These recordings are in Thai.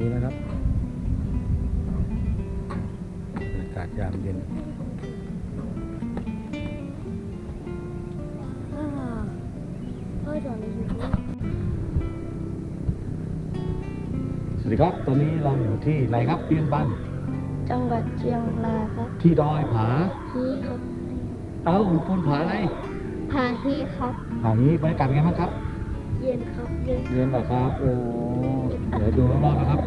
นี้นะครับบรรยากาศยามเย็นพ่อพ่อสอนในยูทูบสวัสดีครับตอนนี้เราอยู่ที่ไหนครับเพียนบ้านจังหวัดเชียงรายครับ ที่ดอยผาพี่ครับเอ้าคุณปูนผาอะไรพาพี่ครับผานี้บรรยากาศเป็นไงบ้างครับ เย็นครับ เย็นเย็นเหรอครับโอ้ เดี๋ยวดูรอบๆนะครับ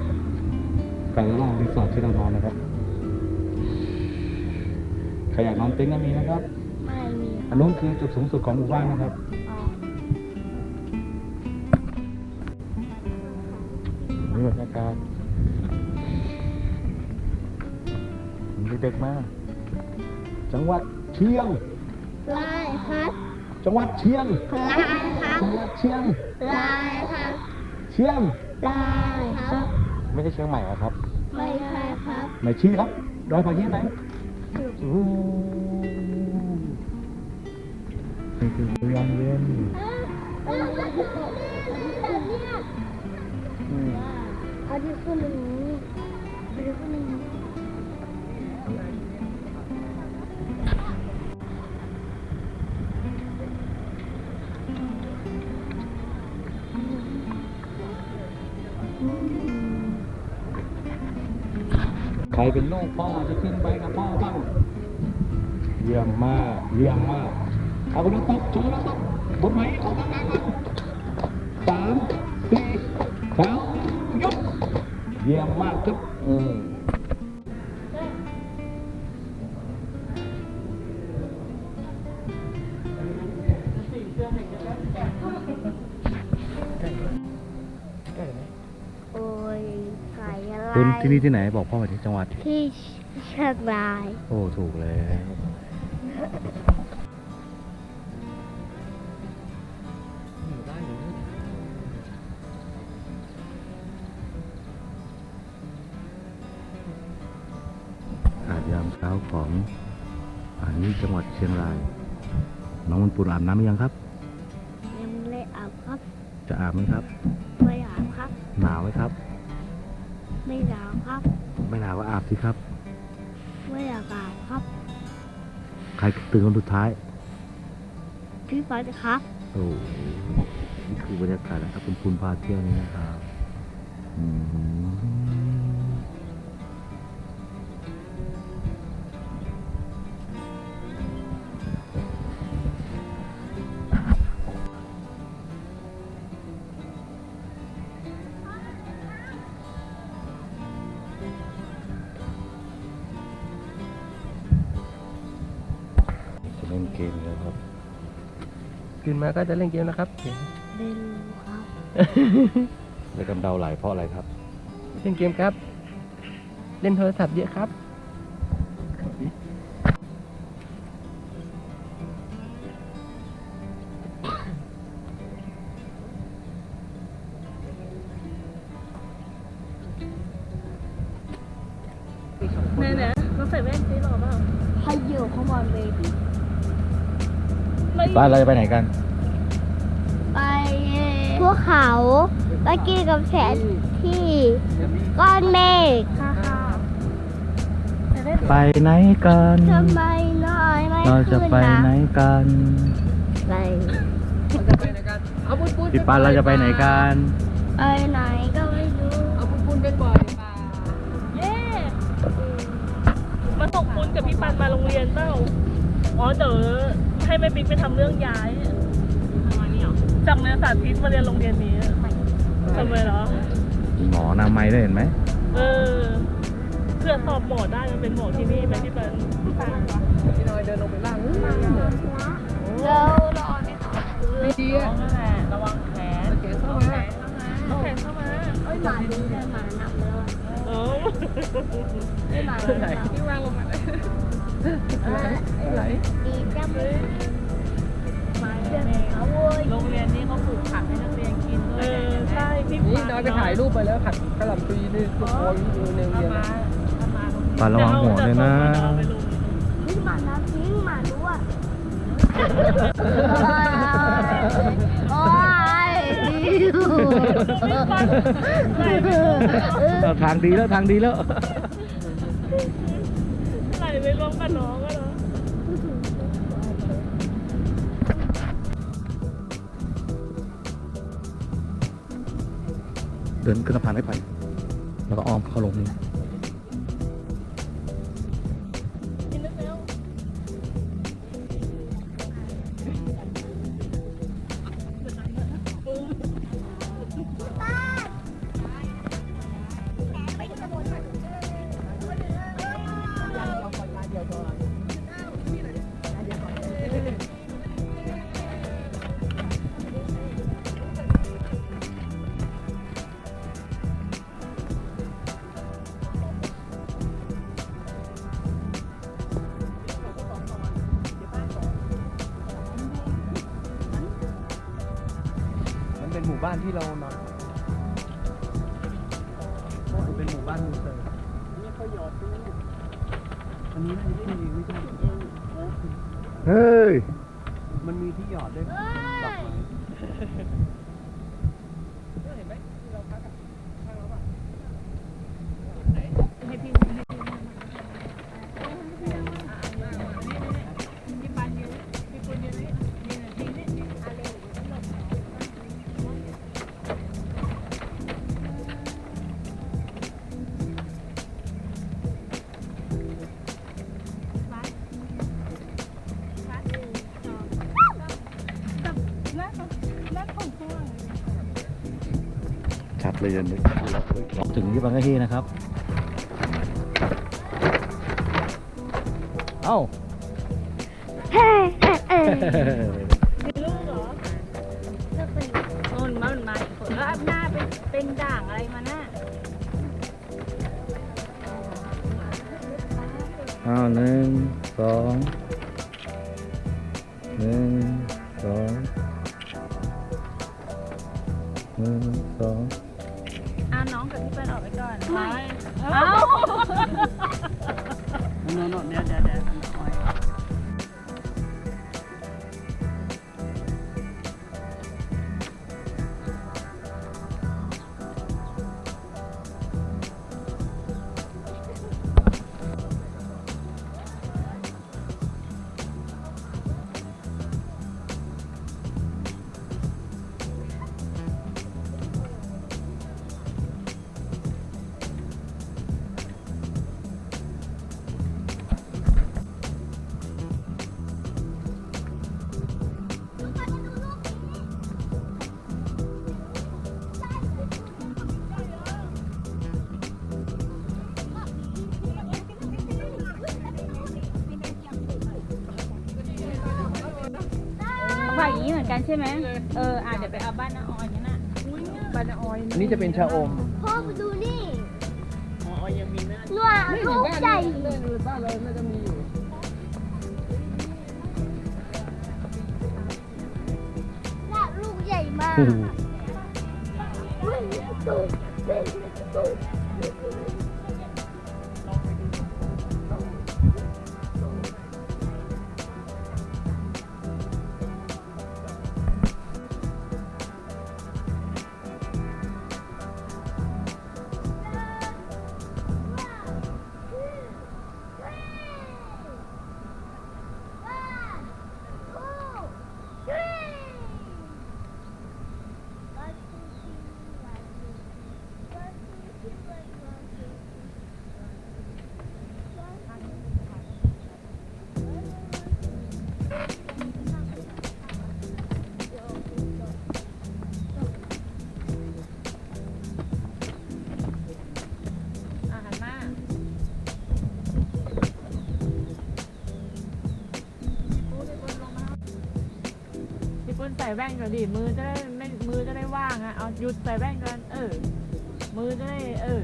แต่ละรอบรีสอร์ทที่เรานอนนะครับใครอยากนอนเต็นท์ก็มีนะครับ ไม่มีอันนู้นคือจุดสูงสุดของหมู่บ้านนะครับ อ๋อนี่บรรยากาศมีเด็กๆมา จังหวัดเชียง ลายครับจังหวัดเชียง ลายครับจังหวัดเชียง ลายครับเชียง ลายครับ ไม่ใช่เชียงใหม่อะครับ ไม่ใช่ครับไหนชี้ครับดอยผาเยี่ยมไหนโอ้โหนี่คือเรือนเย็นอืมเอาที่ขึ้นตรงนี้เอาที่ขึ้นตรงนี้ เป็นลูกพ่อจะขึ้นไปกับพ่อบ้างเยี่ยมมากเยี่ยมมากเอาแล้วตบโชว์แล้วตบบนไหมออกมากันสามสี่สามยกเยี่ยมมากครับอืม ที่นี่ที่ไหนบอกพ่อมาที่จังหวัด ที่เชียงราย โอ้ถูกแล้วอาบยามเช้าของอันนี้จังหวัดเชียงราย น้องมันปูนอาบน้ำหรือยังครับ ยังไม่ได้อาบครับ จะอาบไหมครับ ไม่อาบครับ หนาวไหมครับ ไม่หนาวครับ ไม่หนาวก็อาบสิครับ ไม่อยากอาบครับ ใครตื่นคนสุดท้าย พี่ฟ้าจะครับ โอ้โหนี่คือบรรยากาศนะครับคุณปูนพาเที่ยวนี่นะครับ อืม เล่นเกมแล้วครับ ตื่นมาก็จะเล่นเกมนะครับไม่รู้ครับแล้วกำเดาไหลเพราะอะไรครับ เล่นเกมครับ เล่นโทรศัพท์เยอะครับเนี่ยเนี่ยเราใส่แว่นซีหรอเปล่า ให้อยู่ข้างบนเบบีไม่ บ้านเราจะไปไหนกัน ไปภูเขาไปกินกับแสนที่ก้อนเมฆค่ะค่ะแต่ได้ไปไหนกันทำไมน้อยไม่เราจะขึ้นไปไหนนะกันไปเราจะไปไหนกันเอาปุ้นปุ้นพี่ปานเราจะไปไหนกันไปไหนก็ไม่รู้เอาปุ้นปุ้นไปปล่อยปลาเย้มาส่งคุณกับพี่ปันมาโรงเรียนเปล่าอ๋อเดี๋ยว ให้แม่ปิ๊กไปทำเรื่องย้ายทำไมเนี่ยจากเรียนสาธิตมาเรียนโรงเรียนนี้ทำไมเหรอ หมอนามัยด้วยเห็นไหมเออ เพื่อสอบหมอได้มันเป็นหมอที่นี่ไหมพี่ปันพี่น้อยเดินลงไปล่างเรารอเนี่ยไม่ดีอะนั่นแหละระวังแขนเกศเข้ามาเอาแขนเข้ามาเอ้ยหมาดูแต่หมาหนักเลยเออไอ้หมาไหนที่วางลงมาเลย ไหนดีจังเลยหมาเดินเขาโว้ยโรงเรียนนี้เขาปลูกผักให้นักเรียนกินด้วยเออใช่พี่นี่ปัน้อยไปถ่ายรูปไปแล้วผัดกระหล่ำปลีนี่ทุกคนอยู่ในโรงเรียนนะปานระวังหัวด้วยนะนี่หมาน้ำทิ้งหมาดูอะโอ้ยเอาทางดีแล้วทางดีแล้ว ไหลไปลงกับน้องอะเนาะเดินขึ้นสะพานไม้ไผ่แล้วก็อ้อมเข้าลงนี่านที่เรานอนมันเป็นหมู่บ้านมูเซอร์อันนี้น่าจะที่ไม่ใช่เฮ้ย มันมีที่หยอดด้วยดอกไม้ ชัดเยยันเลยถึงที่บางกะฮีนะครับ เอ้าเฮ้เฮ้เฮ้มีลูกเหรอมันมันมาอีกคนแล้วหน้าเป็นเป็นด่างอะไรมาหน่ะอ้าวหนึ่งสองหนึ่งสองหนึ่งสอง อนกันใช่ไหมเอออะเดี๋ยวไปเอาบ้านน้าออยนั่นน่ะบ้านน้าออยอันนี้จะเป็นชาอม พ่อมาดูนี่อ๋อยังมีหน้าหนวดลูกใหญ่บ้านเราน่าจะมีอยู่หน้าลูกใหญ่มาก ส่แว่นก่อนดิมือจะได้ไม่มือจะได้ว่างอะเอาหยุดใส่แว่นก่อนเออ มือจะได้เออ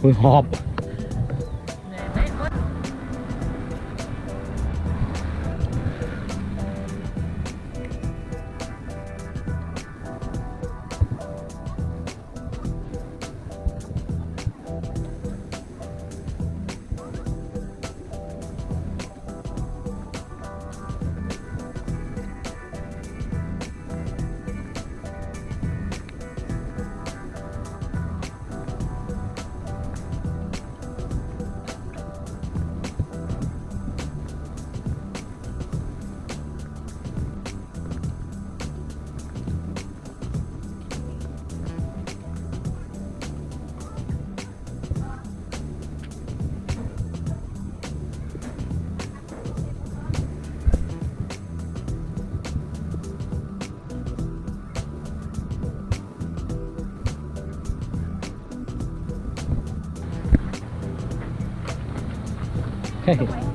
คุยหอบ ใช่